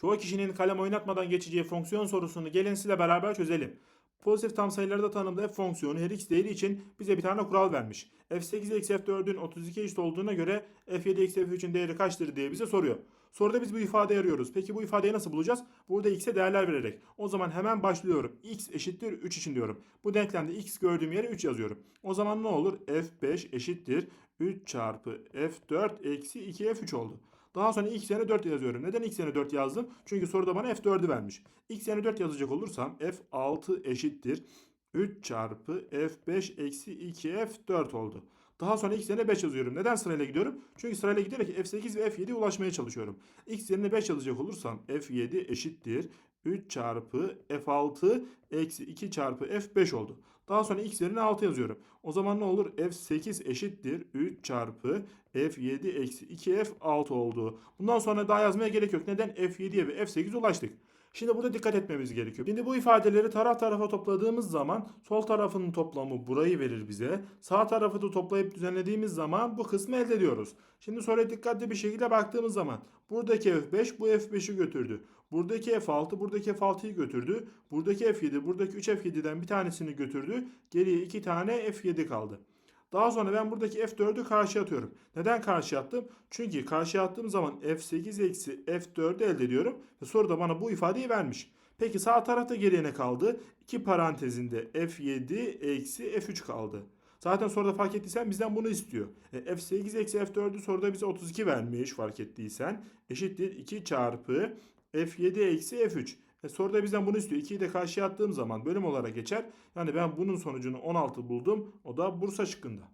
Çoğu kişinin kalem oynatmadan geçeceği fonksiyon sorusunu gelin sizle beraber çözelim. Pozitif tam sayılarda tanımlı f fonksiyonu her x değeri için bize bir tane kural vermiş. f8 eksi f4'ün 32 eşit olduğuna göre f7 eksi f3'ün değeri kaçtır diye bize soruyor. Soruda biz bu ifadeyi arıyoruz. Peki bu ifadeyi nasıl bulacağız? Burada x'e değerler vererek. O zaman hemen başlıyorum. x eşittir 3 için diyorum. Bu denklemde x gördüğüm yere 3 yazıyorum. O zaman ne olur? f5 eşittir 3 çarpı f4 eksi 2f3 oldu. Daha sonra x yerine 4 yazıyorum. Neden x yerine 4 yazdım? Çünkü soruda bana f4'ü vermiş. x yerine 4 yazacak olursam f6 eşittir 3 çarpı f5 eksi 2f4 oldu. Daha sonra x yerine 5 yazıyorum. Neden sırayla gidiyorum? Çünkü sırayla giderek f8 ve f7'ye ulaşmaya çalışıyorum. x yerine 5 yazacak olursam f7 eşittir 3 çarpı f6 eksi 2 çarpı f5 oldu. Daha sonra x yerine 6 yazıyorum. O zaman ne olur? f8 eşittir 3 çarpı f7 eksi 2f6 oldu. Bundan sonra daha yazmaya gerek yok. Neden? f7'ye ve f8'e ulaştık. Şimdi burada dikkat etmemiz gerekiyor. Şimdi bu ifadeleri taraf tarafa topladığımız zaman sol tarafının toplamı burayı verir bize. Sağ tarafı da toplayıp düzenlediğimiz zaman bu kısmı elde ediyoruz. Şimdi soruya dikkatli bir şekilde baktığımız zaman buradaki f5 bu f5'i götürdü. Buradaki f6 buradaki f6'yı götürdü. Buradaki f7 buradaki 3 f7'den bir tanesini götürdü. Geriye 2 tane f7 kaldı. Daha sonra ben buradaki F4'ü karşıya atıyorum. Neden karşıya attım? Çünkü karşıya attığım zaman F8 eksi F4'ü elde ediyorum. Ve soruda bana bu ifadeyi vermiş. Peki sağ tarafta geriye ne kaldı? 2 parantezinde F7 eksi F3 kaldı. Zaten soruda fark ettiysen bizden bunu istiyor. E, F8 eksi F4'ü soruda bize 32 vermiş fark ettiysen. Eşittir 2 çarpı F7 eksi F3. E, soruda bizden bunu istiyor. 2'yi de karşıya attığım zaman bölüm olarak geçer. Yani ben bunun sonucunu 16 buldum. O da Bursa şıkkında.